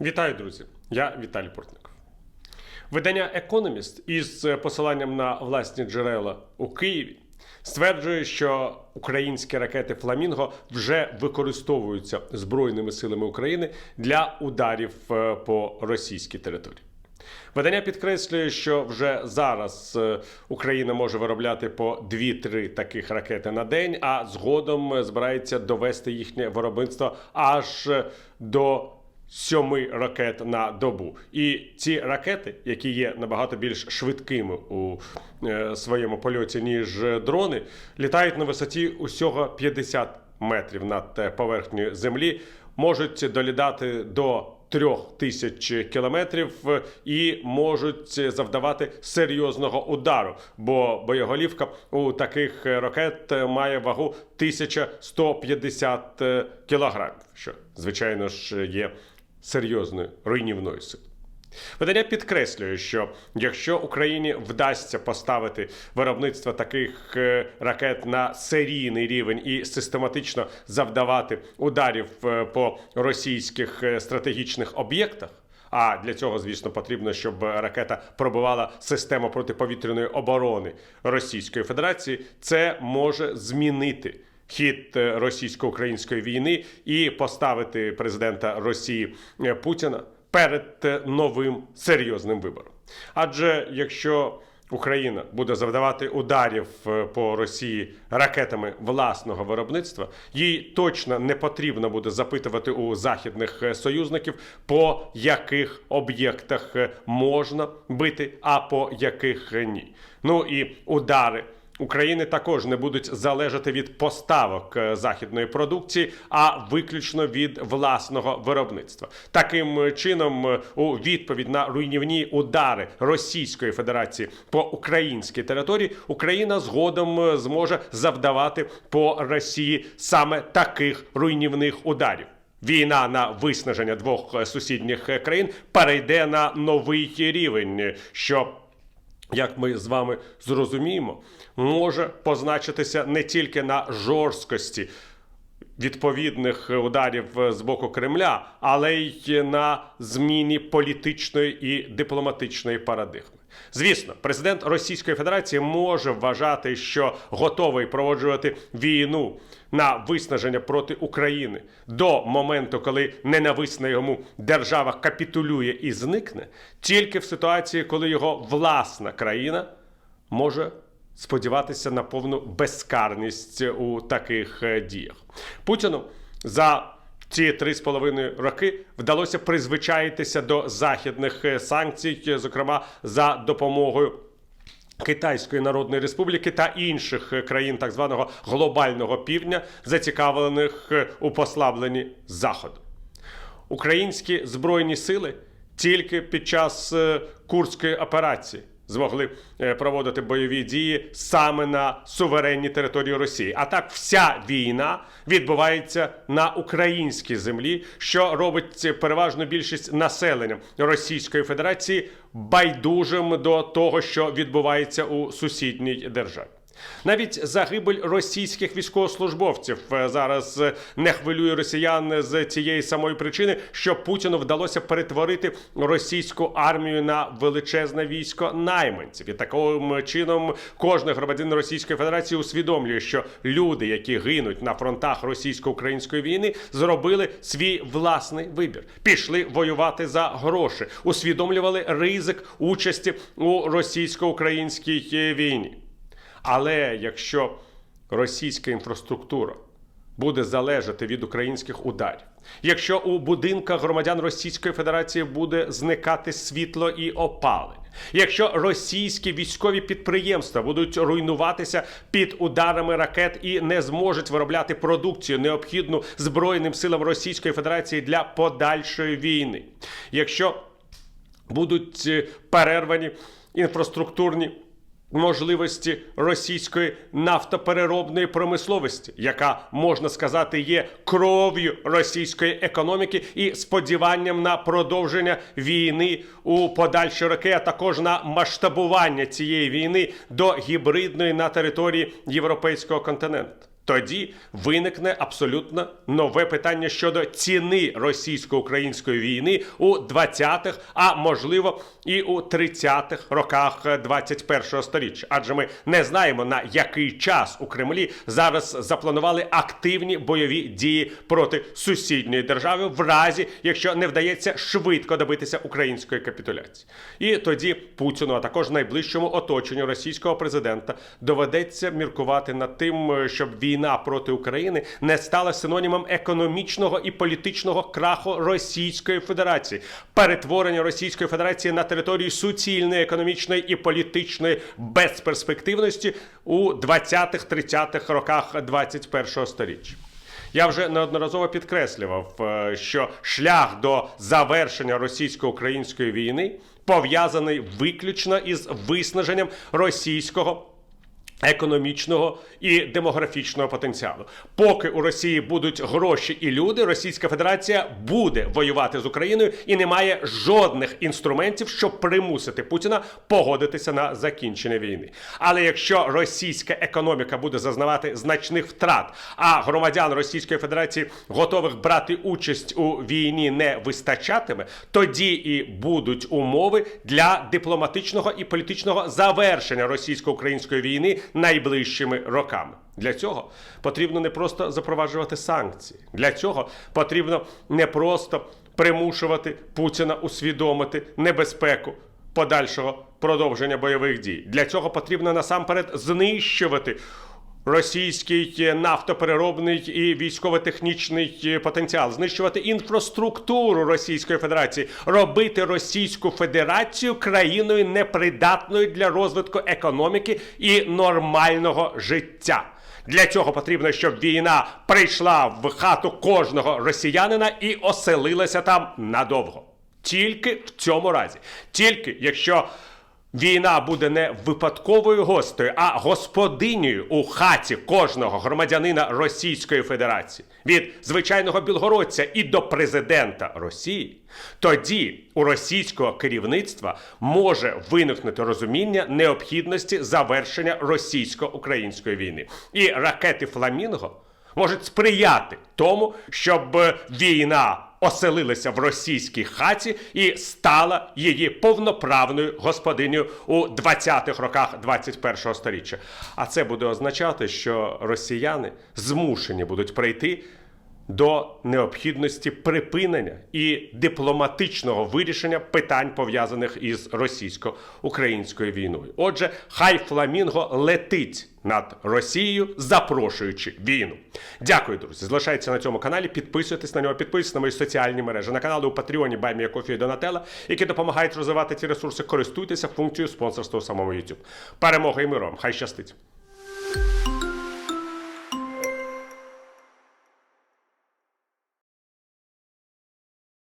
Вітаю, друзі! Я Віталій Портников. Видання Економіст із посиланням на власні джерела у Києві стверджує, що українські ракети Фламінго вже використовуються Збройними силами України для ударів е, по російській території. Видання підкреслює, що вже зараз е, Україна може виробляти по 2-3 таких ракети на день, а згодом е, збирається довести їхнє виробництво аж до сьоми ракет на добу. І ці ракети, які є набагато більш швидкими у е, своєму польоті, ніж дрони, літають на висоті усього 50 метрів над е, поверхнею землі, можуть долідати до трьох тисяч кілометрів е, і можуть завдавати серйозного удару, бо боєголівка у таких ракет має вагу 1150 е, кілограмів, що звичайно ж є серйозною руйнівною силою. Видання підкреслює, що якщо Україні вдасться поставити виробництво таких е, ракет на серійний рівень і систематично завдавати ударів е, по російських е, стратегічних об'єктах. А для цього, звісно, потрібно, щоб ракета пробивала систему протиповітряної оборони Російської Федерації. Це може змінити хід е, російсько-української війни і поставити президента Росії е, Путіна перед е, новим серйозним вибором. Адже якщо Україна буде завдавати ударів по Росії ракетами власного виробництва, їй точно не потрібно буде запитувати у західних союзників, по яких об'єктах можна бити, а по яких ні. Ну і удари. України також не будуть залежати від поставок е, західної продукції, а виключно від власного виробництва. Таким чином, е, у відповідь на руйнівні удари Російської Федерації по українській території, Україна згодом е, зможе завдавати по Росії саме таких руйнівних ударів. Війна на виснаження двох сусідніх країн перейде на новий рівень, що як ми з вами зрозуміємо, може позначитися не тільки на жорсткості відповідних ударів з боку Кремля, але й на зміні політичної і дипломатичної парадигми. Звісно, президент Російської Федерації може вважати, що готовий проводжувати війну на виснаження проти України до моменту, коли ненависна йому держава капітулює і зникне, тільки в ситуації, коли його власна країна може сподіватися на повну безкарність у таких е, діях. Путіну за ці три з половиною роки вдалося призвичаїтися до західних е, санкцій, е, зокрема за допомогою. Китайської Народної Республіки та інших країн так званого глобального півдня, зацікавлених у послабленні Заходу. Українські збройні сили тільки під час курської операції змогли е, проводити бойові дії саме на суверенній території Росії. А так, вся війна відбувається на українській землі, що робить переважну більшість населення Російської Федерації байдужим до того, що відбувається у сусідній державі. Навіть загибель російських військовослужбовців е, зараз е, не хвилює росіян з цієї самої причини, що Путіну вдалося перетворити російську армію на величезне військо найманців. І таким чином кожен громадянин Російської Федерації усвідомлює, що люди, які гинуть на фронтах російсько-української війни, зробили свій власний вибір, пішли воювати за гроші, усвідомлювали ризик участі у російсько-українській е, війні. Але якщо російська інфраструктура буде залежати від українських ударів, якщо у будинках громадян Російської Федерації буде зникати світло і опалення, якщо російські військові підприємства будуть руйнуватися під ударами ракет і не зможуть виробляти продукцію, необхідну Збройним силам Російської Федерації для подальшої війни, якщо будуть е, перервані інфраструктурні можливості російської нафтопереробної промисловості, яка можна сказати є кров'ю російської економіки і сподіванням на продовження війни у подальші роки, а також на масштабування цієї війни до гібридної на території європейського континенту. Тоді виникне абсолютно нове питання щодо ціни російсько-української війни у 20-х, а можливо і у 30-х роках 21-го сторіччя. Адже ми не знаємо на який час у Кремлі зараз запланували активні бойові дії проти сусідньої держави, в разі якщо не вдається швидко добитися української капітуляції. І тоді Путіну, а також найближчому оточенню російського президента, доведеться міркувати над тим, щоб війна проти України не стала синонімом економічного і політичного краху Російської Федерації, перетворення Російської Федерації на територію суцільної економічної і політичної безперспективності у 20-30-х роках 21-го сторіччя. Я вже неодноразово підкреслював, е, що шлях до завершення російсько-української війни пов'язаний виключно із виснаженням російського. Економічного і демографічного потенціалу. Поки у Росії будуть гроші і люди, Російська Федерація буде воювати з Україною і не має жодних інструментів, щоб примусити Путіна погодитися на закінчення війни. Але якщо російська економіка буде зазнавати значних втрат, а громадян Російської Федерації готових брати участь у війні не вистачатиме, тоді і будуть умови для дипломатичного і політичного завершення російсько-української війни найближчими роками. Для цього потрібно не просто запроваджувати санкції. Для цього потрібно не просто примушувати Путіна усвідомити небезпеку подальшого продовження бойових дій. Для цього потрібно насамперед знищувати. Російський нафтопереробний і військово-технічний потенціал, знищувати інфраструктуру Російської Федерації, робити Російську Федерацію країною непридатною для розвитку економіки і нормального життя. Для цього потрібно, щоб війна прийшла в хату кожного росіянина і оселилася там надовго. Тільки в цьому разі, тільки якщо Війна буде не випадковою гостею, а господинею у хаті кожного громадянина Російської Федерації від звичайного білгородця і до президента Росії. Тоді у російського керівництва може виникнути розуміння необхідності завершення російсько-української війни. І ракети Фламінго можуть сприяти тому, щоб війна оселилася в російській хаті і стала її повноправною господинею у 20-х роках 21-го сторіччя. А це буде означати, що росіяни змушені будуть прийти до необхідності припинення і дипломатичного вирішення питань пов'язаних із російсько-українською війною. Отже, хай Фламінго летить над Росією, запрошуючи війну. Дякую, друзі. Залишайтеся на цьому каналі. Підписуйтесь на нього, підписуйтесь на мої соціальні мережі, на канали у Патреоні Баймія Кофі і Донателла, які допомагають розвивати ці ресурси. Користуйтеся функцією спонсорства у самому YouTube. Перемога і миром! Хай щастить!